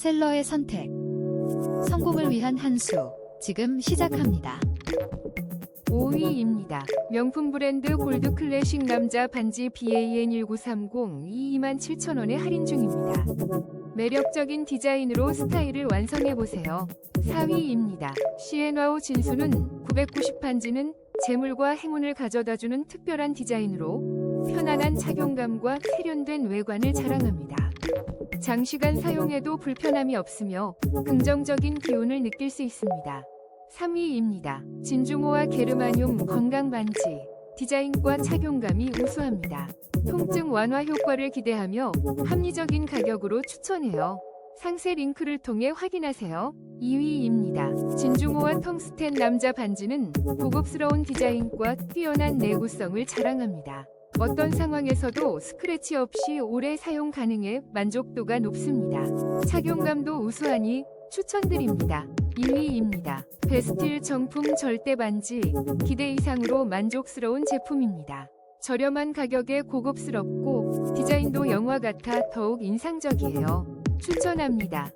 셀러의 선택. 성공을 위한 한 수. 지금 시작합니다. 5위입니다. 명품 브랜드 골드 클래식 남자 반지 BAN1930 22,700원에 할인 중입니다. 매력적인 디자인으로 스타일을 완성해보세요. 4위입니다. 시에나오 진수는 990 반지는 재물과 행운을 가져다주는 특별한 디자인으로 편안한 착용감과 세련된 외관을 자랑합니다. 장시간 사용해도 불편함이 없으며 긍정적인 기운을 느낄 수 있습니다. 3위입니다. 진중호와 게르마늄 건강 반지. 디자인과 착용감이 우수합니다. 통증 완화 효과를 기대하며 합리적인 가격으로 추천해요. 상세 링크를 통해 확인하세요. 2위입니다. 진중호와 텅스텐 남자 반지는 고급스러운 디자인과 뛰어난 내구성을 자랑합니다. 어떤 상황에서도 스크래치 없이 오래 사용 가능해 만족도가 높습니다. 착용감도 우수하니 추천드립니다. 2위입니다. 베스틸 정품 절대 반지. 기대 이상으로 만족스러운 제품입니다. 저렴한 가격에 고급스럽고 디자인도 영화 같아 더욱 인상적이에요. 추천합니다.